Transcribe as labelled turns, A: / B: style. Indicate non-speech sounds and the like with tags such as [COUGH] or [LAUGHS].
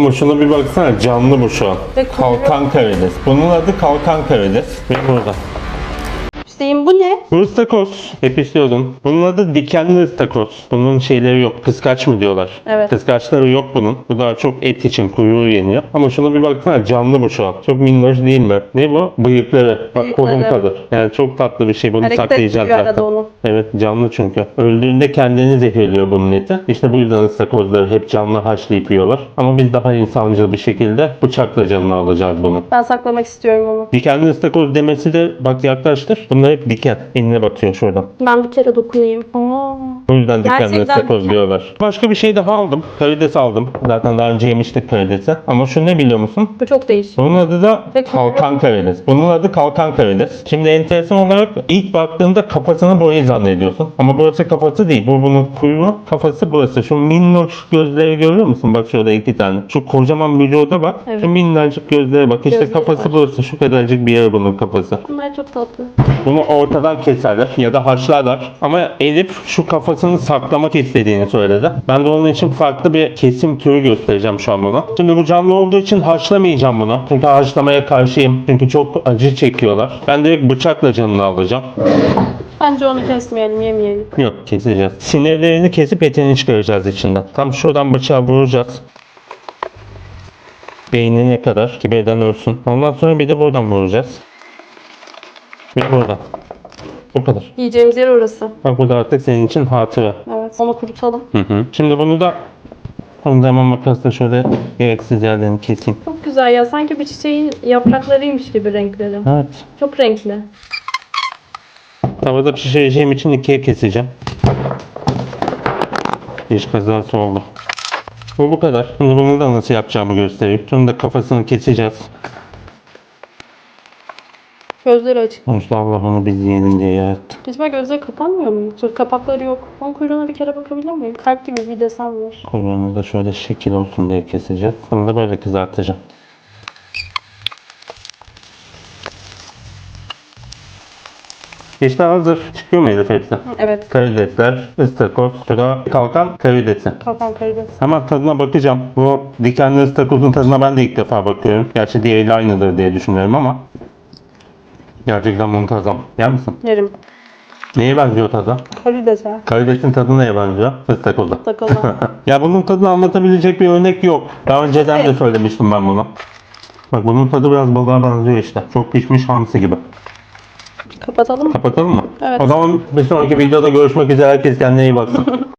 A: Ama şuna bir baksana canlı bu şu an.
B: Ve kuyruğu-
A: Kalkan karides. Bunun adı kalkan karides. Ve burada.
B: Hüseyin bu ne?
A: Bu ıstakoz. Hep istiyordum. Bunun adı dikenli ıstakoz. Bunun şeyleri yok. Kıskaç mı diyorlar?
B: Evet.
A: Kıskaçları yok bunun. Bu daha çok et için kuyruğu yeniyor. Ama şuna bir baksana canlı bu şu an. Çok minnoş değil mi? Ne bu? Bıyıkları. Bak kolum
B: Bıyıkları.
A: kadar. Yani çok tatlı bir şey. Bunu
B: Hareket
A: saklayacağız
B: ediyor arada
A: zaten.
B: onu.
A: Evet canlı çünkü. Öldüğünde kendini zehirliyor bunun eti. İşte bu yüzden ıstakozları hep canlı haşlayıp yiyorlar. Ama biz daha insancıl bir şekilde bıçakla canını alacağız bunu.
B: Ben saklamak istiyorum onu.
A: Dikenli ıstakoz demesi de bak yaklaştır. Bunlar hep diken. Eline batıyor şuradan.
B: Ben bir kere dokunayım. Aa.
A: O yüzden dikenli
B: Gerçekten
A: ıstakoz
B: diken.
A: diyorlar. Başka bir şey daha aldım. Karides aldım. Zaten daha önce yemiştik karidesi. Ama şu ne biliyor musun?
B: Bu çok değişik.
A: Bunun adı da
B: Ve
A: kalkan karides. Bunun adı kalkan karides. Şimdi enteresan olarak ilk baktığında kafasını burayı zannediyorsun. Ama burası kafası değil. Bu bunun kuyruğu. Kafası burası. Şu minnoş gözleri görüyor musun? Bak şurada iki tane. Şu kocaman vücuda bak.
B: Evet.
A: Şu minnacık gözlere bak. İşte
B: Gözleri
A: kafası
B: var.
A: burası. Şu kadarcık bir yer bunun kafası.
B: Bunlar çok tatlı.
A: Bunu ortadan keserler ya da haşlarlar. Ama Elif şu kafasını saklamak istediğini söyledi. Ben de onun için farklı bir kesim türü göstereceğim şu an buna. Şimdi bu canlı olduğu için haşlamayacağım bunu. Çünkü haşlamaya karşıyım. Çünkü çok acı çekiyorlar. Ben direkt bıçakla canını alacağım.
B: Bence onu kesmeyelim, yemeyelim.
A: Yok keseceğiz. Sinirlerini kesip etini çıkaracağız içinden. Tam şuradan bıçağı vuracağız. Beynine kadar ki beden ölsün. Ondan sonra bir de buradan vuracağız. Ve buradan. Bu kadar.
B: Yiyeceğimiz yer orası.
A: Bak bu da artık senin için hatıra.
B: Evet. Onu kurutalım.
A: Hı hı. Şimdi bunu da da hemen makasla şöyle gereksiz yerlerini keseyim.
B: Çok güzel ya. Sanki bir çiçeğin yapraklarıymış gibi renkleri.
A: Evet.
B: Çok renkli.
A: Tavada pişireceğim için ikiye keseceğim. İş kazası oldu. Bu bu kadar. Şimdi bunu da nasıl yapacağımı göstereyim. Şunun da kafasını keseceğiz.
B: Gözleri açık.
A: Sonuçta Allah onu biz yiyelim diye yarattı.
B: Acaba gözleri kapanmıyor mu? Yoksa Kapakları yok. Onun kuyruğuna bir kere bakabilir miyim? Kalp gibi bir desen var.
A: Kuyruğunu da şöyle şekil olsun diye keseceğiz. Bunu da böyle kızartacağım. İşte hazır. Çıkıyor mu Elif hepsi?
B: Evet.
A: Karidesler, ıstakoz, şurada kalkan karidesi.
B: Kalkan karides.
A: Hemen tadına bakacağım. Bu dikenli ıstakozun tadına ben de ilk defa bakıyorum. Gerçi diğeriyle aynıdır diye düşünüyorum ama. Gerçekten muntazam. Yer misin?
B: Yerim.
A: Neye benziyor tadı?
B: Karidese.
A: Karidesin tadı neye benziyor? Istakoza.
B: Takılan. [LAUGHS]
A: ya bunun tadını anlatabilecek bir örnek yok. Daha önceden de söylemiştim ben bunu. Bak bunun tadı biraz balığa benziyor işte. Çok pişmiş hamsi gibi.
B: Kapatalım mı?
A: Kapatalım mı?
B: Evet.
A: O zaman bir sonraki videoda görüşmek üzere. Herkes kendine iyi baksın. [LAUGHS]